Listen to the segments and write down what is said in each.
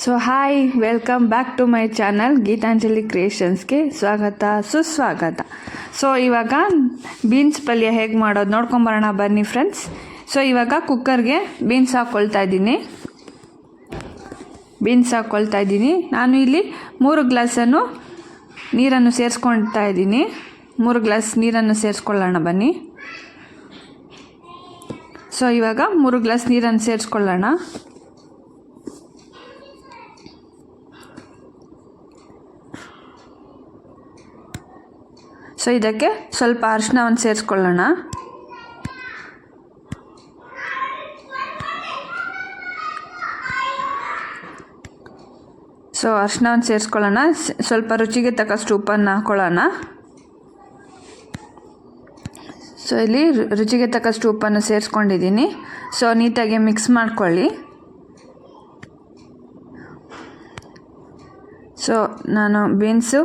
So hi welcome back to my channel Geetanjali ಕ್ರಿಯೇಷನ್ಸ್ಗೆ ಸ್ವಾಗತ, ಸುಸ್ವಾಗತ. So ಇವಾಗ ಬೀನ್ಸ್ ಪಲ್ಯ ಹೇಗೆ ಮಾಡೋದು ನೋಡ್ಕೊಂಬರೋಣ, ಬನ್ನಿ ಫ್ರೆಂಡ್ಸ್ ಸೊ ಇವಾಗ ಕುಕ್ಕರ್ಗೆ ಬೀನ್ಸ್ ಹಾಕ್ಕೊಳ್ತಾ ಇದ್ದೀನಿ. ಬೀನ್ಸ್ ಹಾಕ್ಕೊಳ್ತಾ ಇದ್ದೀನಿ. ನಾನು ಇಲ್ಲಿ ಮೂರು ಗ್ಲಾಸನ್ನು ನೀರನ್ನು ಸೇರಿಸ್ಕೊಳ್ತಾ ಇದ್ದೀನಿ. ಮೂರು ಗ್ಲಾಸ್ ನೀರನ್ನು ಸೇರಿಸ್ಕೊಳ್ಳೋಣ, ಬನ್ನಿ. ಸೊ ಇವಾಗ ಮೂರು ಗ್ಲಾಸ್ ನೀರನ್ನು ಸೇರಿಸ್ಕೊಳ್ಳೋಣ. ಸೊ ಇದಕ್ಕೆ ಸ್ವಲ್ಪ ಅರಿಶಿನವನ್ನು ಸೇರಿಸ್ಕೊಳ್ಳೋಣ. ಸೊ ಅರಿಶಿನವನ್ನು ಸೇರಿಸ್ಕೊಳ್ಳೋಣ. ಸ್ವಲ್ಪ ರುಚಿಗೆ ತಕ್ಕಷ್ಟು ಉಪ್ಪನ್ನು ಹಾಕ್ಕೊಳ್ಳೋಣ ಸೊ ಇಲ್ಲಿ ರುಚಿಗೆ ತಕ್ಕಷ್ಟು ಉಪ್ಪನ್ನು ಸೇರಿಸ್ಕೊಂಡಿದ್ದೀನಿ. ಸೊ ನೀಟಾಗಿ ಮಿಕ್ಸ್ ಮಾಡ್ಕೊಳ್ಳಿ. ಸೊ ನಾನು ಬೀನ್ಸು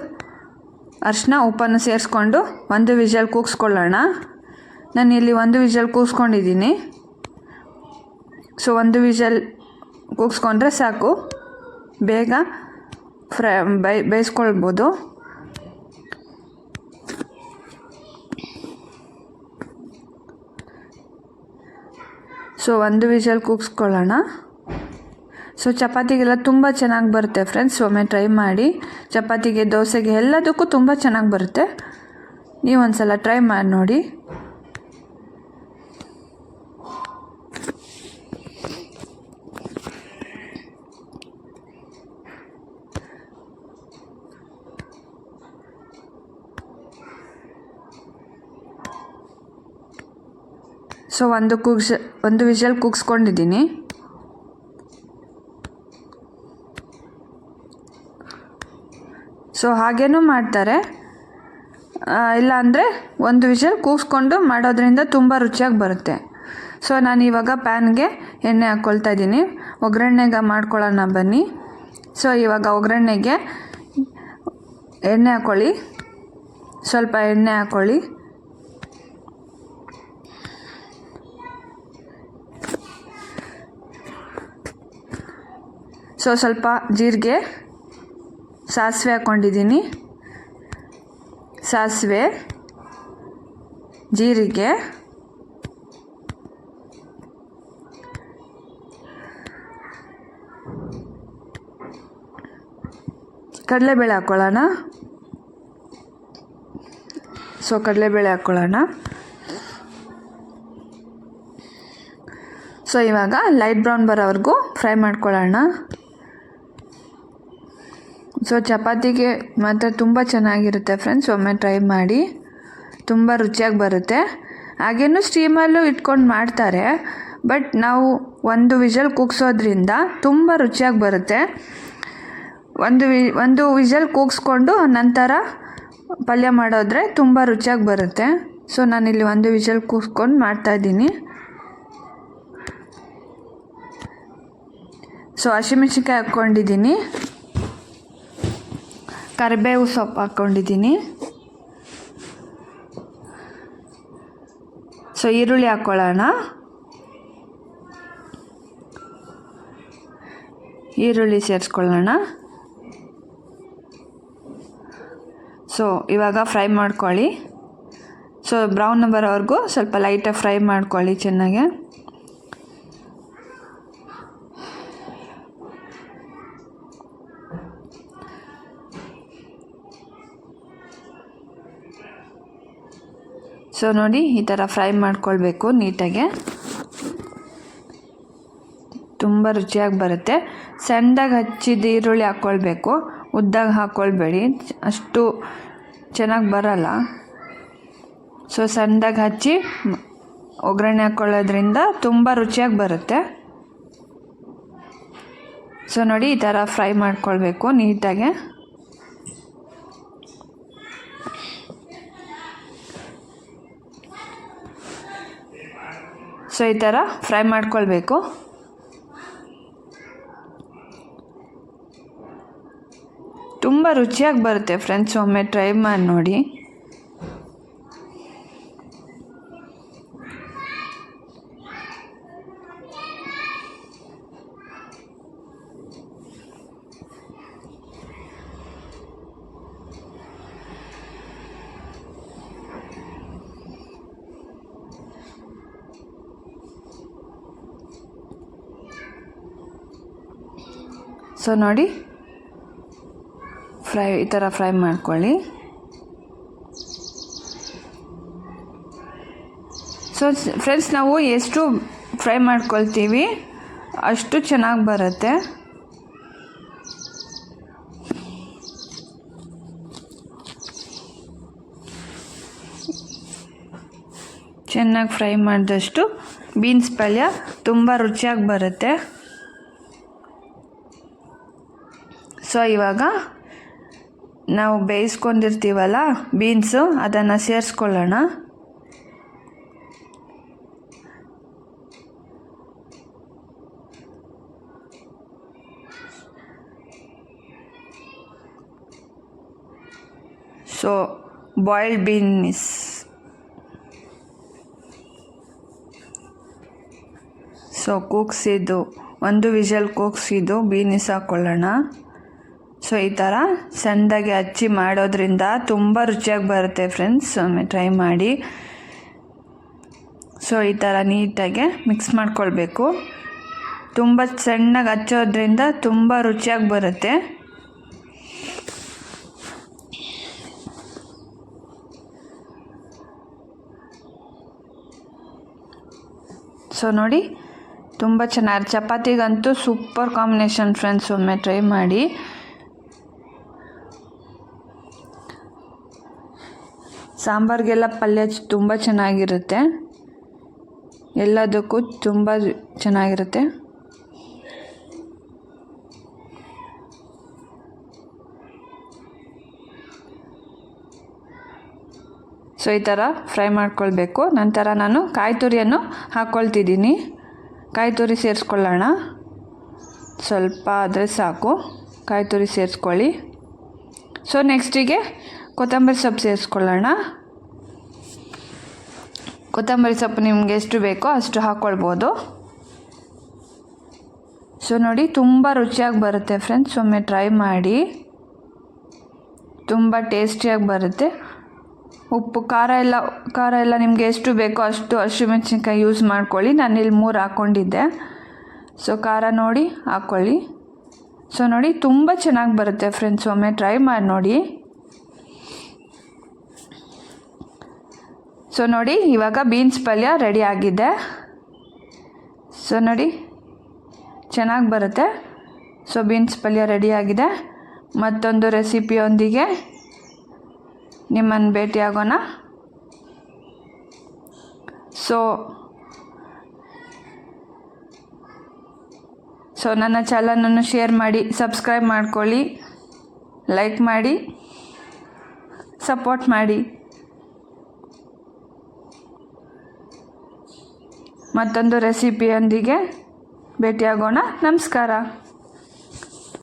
ಅರಿಶಿನ ಉಪ್ಪನ್ನು ಸೇರಿಸ್ಕೊಂಡು ಒಂದು ವಿಷಲ್ ಕೂಗಿಸ್ಕೊಳ್ಳೋಣ. ನಾನು ಇಲ್ಲಿ ಒಂದು ವಿಷಲ್ ಕೂಗಿಸ್ಕೊಂಡಿದ್ದೀನಿ. ಸೊ, ಒಂದು ವಿಷಲ್ ಕೂಗಿಸ್ಕೊಂಡ್ರೆ ಸಾಕು. ಬೇಗ ಫ್ರೈ ಬೈ, ಬೇಯಿಸ್ಕೊಳ್ಬೋದು. ಸೊ, ಒಂದು ವಿಷಲ್ ಕೂಗಿಸ್ಕೊಳ್ಳೋಣ. ಸೊ ಚಪಾತಿಗೆಲ್ಲ ತುಂಬ ಚೆನ್ನಾಗಿ ಬರುತ್ತೆ ಫ್ರೆಂಡ್ಸ್ ಒಮ್ಮೆ ಟ್ರೈ ಮಾಡಿ. ಚಪಾತಿಗೆ, ದೋಸೆಗೆ ಎಲ್ಲದಕ್ಕೂ ತುಂಬ ಚೆನ್ನಾಗಿ ಬರುತ್ತೆ. ನೀವು ಒಂದ್ಸಲ ಟ್ರೈ ಮಾಡಿ ನೋಡಿ. ಸೊ ಒಂದು ಕೂಗ್ಸ್, ಒಂದು ವಿಷಲ್ ಕೂಗಿಸ್ಕೊಂಡಿದ್ದೀನಿ. ಸೊ ಹಾಗೇನೂ ಮಾಡ್ತಾರೆ. ಇಲ್ಲಾಂದರೆ ಒಂದು ವಿಷಲ್ ಕೂಗಿಸ್ಕೊಂಡು ಮಾಡೋದ್ರಿಂದ ತುಂಬ ರುಚಿಯಾಗಿ ಬರುತ್ತೆ. ಸೊ ನಾನು ಇವಾಗ ಪ್ಯಾನ್ಗೆ ಎಣ್ಣೆ ಹಾಕ್ಕೊಳ್ತಾ ಇದ್ದೀನಿ. ಒಗ್ಗರಣೆಗೆ ಮಾಡ್ಕೊಳ್ಳೋಣ ಬನ್ನಿ. ಸೊ ಇವಾಗ ಒಗ್ಗರಣೆಗೆ ಎಣ್ಣೆ ಹಾಕ್ಕೊಳ್ಳಿ ಸ್ವಲ್ಪ ಎಣ್ಣೆ ಹಾಕ್ಕೊಳ್ಳಿ ಸೊ ಸ್ವಲ್ಪ ಜೀರಿಗೆ ಸಾಸಿವೆ ಹಾಕ್ಕೊಂಡಿದ್ದೀನಿ ಸಾಸಿವೆ, ಜೀರಿಗೆ, ಕಡಲೆಬೇಳೆ ಹಾಕ್ಕೊಳ್ಳೋಣ ಸೊ, ಕಡಲೆಬೇಳೆ ಹಾಕ್ಕೊಳ್ಳೋಣ ಸೊ, ಇವಾಗ ಲೈಟ್ ಬ್ರೌನ್ ಬರೋವರೆಗೂ ಫ್ರೈ ಮಾಡ್ಕೊಳ್ಳೋಣ. ಸೊ ಚಪಾತಿಗೆ ಮಾತ್ರ ತುಂಬ ಚೆನ್ನಾಗಿರುತ್ತೆ ಫ್ರೆಂಡ್ಸ್ ಒಮ್ಮೆ ಟ್ರೈ ಮಾಡಿ. ತುಂಬ ರುಚಿಯಾಗಿ ಬರುತ್ತೆ. ಹಾಗೇನು ಸ್ಟೀಮಲ್ಲೂ ಇಟ್ಕೊಂಡು ಮಾಡ್ತಾರೆ. ಬಟ್ ನಾವು ಒಂದು ವಿಜಲ್ ಕೂಗ್ಸೋದ್ರಿಂದ ತುಂಬ ರುಚಿಯಾಗಿ ಬರುತ್ತೆ. ಒಂದು ವಿ, ಒಂದು ವಿಜಲ್ ಕೂಗಿಸ್ಕೊಂಡು ನಂತರ ಪಲ್ಯ ಮಾಡೋದ್ರೆ ತುಂಬ ರುಚಿಯಾಗಿ ಬರುತ್ತೆ. ಸೊ ನಾನಿಲ್ಲಿ ಒಂದು ವಿಷಲ್ ಕೂಗ್ಸ್ಕೊಂಡು ಮಾಡ್ತಾಯಿದ್ದೀನಿ ಸೊ ಹಸಿಮೆಣ್ಸಿನ್ಕಾಯಿ ಹಾಕ್ಕೊಂಡಿದ್ದೀನಿ. ಕರಿಬೇವು ಸೊಪ್ಪು ಹಾಕ್ಕೊಂಡಿದ್ದೀನಿ. ಸೊ ಈರುಳ್ಳಿ ಹಾಕ್ಕೊಳ್ಳೋಣ ಈರುಳ್ಳಿ ಸೇರಿಸ್ಕೊಳ್ಳೋಣ. ಸೊ ಇವಾಗ ಫ್ರೈ ಮಾಡ್ಕೊಳ್ಳಿ. ಸೊ ಬ್ರೌನ್ ಬರೋವರೆಗೂ ಸ್ವಲ್ಪ ಲೈಟಾಗಿ ಫ್ರೈ ಮಾಡ್ಕೊಳ್ಳಿ ಚೆನ್ನಾಗೆ. ಸೊ ನೋಡಿ, ಈ ಥರ ಫ್ರೈ ಮಾಡ್ಕೊಳ್ಬೇಕು ನೀಟಾಗೆ. ತುಂಬ ರುಚಿಯಾಗಿ ಬರುತ್ತೆ. ಸಣ್ಣದಾಗಿ ಹಚ್ಚಿದ ಈರುಳ್ಳಿ ಹಾಕ್ಕೊಳ್ಬೇಕು ಉದ್ದಾಗಿ ಹಾಕ್ಕೊಳ್ಬೇಡಿ ಅಷ್ಟು ಚೆನ್ನಾಗಿ ಬರಲ್ಲ. ಸೊ ಸಣ್ಣದಾಗಿ ಹಚ್ಚಿ ಒಗ್ಗರಣೆ ಹಾಕ್ಕೊಳ್ಳೋದ್ರಿಂದ ತುಂಬ ರುಚಿಯಾಗಿ ಬರುತ್ತೆ. ಸೊ ನೋಡಿ, ಈ ಥರ ಫ್ರೈ ಮಾಡ್ಕೊಳ್ಬೇಕು ನೀಟಾಗೆ. ಸೊ ಈ ಥರ ಫ್ರೈ ಮಾಡ್ಕೊಳ್ಬೇಕು. ತುಂಬ ರುಚಿಯಾಗಿ ಬರುತ್ತೆ ಫ್ರೆಂಡ್ಸ್ ಒಮ್ಮೆ ಟ್ರೈ ಮಾಡಿ ನೋಡಿ. ಸೊ ನೋಡಿ, ಫ್ರೈ, ಈ ಥರ ಫ್ರೈ ಮಾಡ್ಕೊಳ್ಳಿ. ಸೊ ಫ್ರೆಂಡ್ಸ್, ನಾವು ಎಷ್ಟು ಫ್ರೈ ಮಾಡ್ಕೊಳ್ತೀವಿ, ಅಷ್ಟು ಚೆನ್ನಾಗಿ ಬರುತ್ತೆ. ಚೆನ್ನಾಗಿ ಫ್ರೈ ಮಾಡಿದಷ್ಟು ಬೀನ್ಸ್ ಪಲ್ಯ ತುಂಬ ರುಚಿಯಾಗಿ ಬರುತ್ತೆ. ಸೊ ಇವಾಗ ನಾವು ಬೇಯಿಸ್ಕೊಂಡಿರ್ತೀವಲ್ಲ ಬೀನ್ಸು, ಅದನ್ನು ಸೇರಿಸ್ಕೊಳ್ಳೋಣ. ಸೊ ಬಾಯ್ಲ್ಡ್ ಬೀನ್ಸ್ ಸೊ ಕೂಗ್ಸಿದ್ದು ಒಂದು ವಿಷಲ್ ಕೂಗ್ಸಿದ್ದು ಬೀನಿಸ್ ಹಾಕ್ಕೊಳ್ಳೋಣ ಸೊ, ಈ ಥರ ಸಣ್ಣದಾಗಿ ಹಚ್ಚಿ ಮಾಡೋದ್ರಿಂದ ತುಂಬ ರುಚಿಯಾಗಿ ಬರುತ್ತೆ ಫ್ರೆಂಡ್ಸ್ ಒಮ್ಮೆ ಟ್ರೈ ಮಾಡಿ. ಸೊ, ಈ ಥರ ನೀಟಾಗಿ ಮಿಕ್ಸ್ ಮಾಡ್ಕೊಳ್ಬೇಕು. ತುಂಬ ಸಣ್ಣಗೆ ಹಚ್ಚೋದ್ರಿಂದ ತುಂಬ ರುಚಿಯಾಗಿ ಬರುತ್ತೆ. ಸೊ, ನೋಡಿ. ತುಂಬ ಚೆನ್ನಾಗಿ, ಚಪಾತಿಗಂತೂ ಸೂಪರ್ ಕಾಂಬಿನೇಷನ್ ಫ್ರೆಂಡ್ಸ್ ಒಮ್ಮೆ ಟ್ರೈ ಮಾಡಿ. ಸಾಂಬಾರಿಗೆಲ್ಲ ಪಲ್ಯ ತುಂಬ ಚೆನ್ನಾಗಿರುತ್ತೆ. ಎಲ್ಲದಕ್ಕೂ ತುಂಬ ಚೆನ್ನಾಗಿರುತ್ತೆ. ಸೊ, ಈ ಥರ ಫ್ರೈ ಮಾಡ್ಕೊಳ್ಬೇಕು. ನಂತರ ನಾನು ಕಾಯಿ ತುರಿಯನ್ನು ಹಾಕ್ಕೊಳ್ತಿದ್ದೀನಿ ಕಾಯಿ ತುರಿ ಸೇರಿಸ್ಕೊಳ್ಳೋಣ. ಸ್ವಲ್ಪ ಆದರೆ ಸಾಕು. ಕಾಯಿ ತುರಿ ಸೇರಿಸ್ಕೊಳ್ಳಿ. ಸೊ ನೆಕ್ಸ್ಟಿಗೆ ಕೊತ್ತಂಬರಿ ಸೊಪ್ಪು ಸೇರಿಸ್ಕೊಳ್ಳೋಣ. ಕೊತ್ತಂಬರಿ ಸೊಪ್ಪು ನಿಮಗೆ ಎಷ್ಟು ಬೇಕೋ ಅಷ್ಟು ಹಾಕ್ಕೊಳ್ಬೋದು ಸೊ ನೋಡಿ, ತುಂಬ ರುಚಿಯಾಗಿ ಬರುತ್ತೆ ಫ್ರೆಂಡ್ಸ್ ಒಮ್ಮೆ ಟ್ರೈ ಮಾಡಿ. ತುಂಬ ಟೇಸ್ಟಿಯಾಗಿ ಬರುತ್ತೆ. ಉಪ್ಪು, ಖಾರ ಎಲ್ಲ ಖಾರ ಎಲ್ಲ ನಿಮಗೆ ಎಷ್ಟು ಬೇಕೋ ಅಷ್ಟು ಹಸಿಮೆಣ್ಸಿನ್ಕಾಯಿ ಯೂಸ್ ಮಾಡ್ಕೊಳ್ಳಿ. ನಾನು ಇಲ್ಲಿ ಮೂರು ಹಾಕ್ಕೊಂಡಿದ್ದೆ ಸೊ ಖಾರ ನೋಡಿ ಹಾಕ್ಕೊಳ್ಳಿ ಸೊ ನೋಡಿ, ತುಂಬ ಚೆನ್ನಾಗಿ ಬರುತ್ತೆ ಫ್ರೆಂಡ್ಸ್ ಒಮ್ಮೆ ಟ್ರೈ ಮಾಡಿ ನೋಡಿ. ಸೊ ನೋಡಿ, ಇವಾಗ ಬೀನ್ಸ್ ಪಲ್ಯ ರೆಡಿ ಆಗಿದೆ. ಸೊ ನೋಡಿ, ಚೆನ್ನಾಗಿ ಬರುತ್ತೆ. ಸೊ ಬೀನ್ಸ್ ಪಲ್ಯ ರೆಡಿ ಆಗಿದೆ. ಮತ್ತೊಂದು ರೆಸಿಪಿಯೊಂದಿಗೆ ನಿಮ್ಮನ್ನು ಭೇಟಿಯಾಗೋಣ ಸೊ ಸೊ ನನ್ನ ಚಾನಲನ್ನು ಶೇರ್ ಮಾಡಿ ಸಬ್ಸ್ಕ್ರೈಬ್ ಮಾಡ್ಕೊಳ್ಳಿ ಲೈಕ್ ಮಾಡಿ ಸಪೋರ್ಟ್ ಮಾಡಿ. ಮತ್ತೊಂದು ರೆಸಿಪಿಯೊಂದಿಗೆ ಭೇಟಿಯಾಗೋಣ. ನಮಸ್ಕಾರ.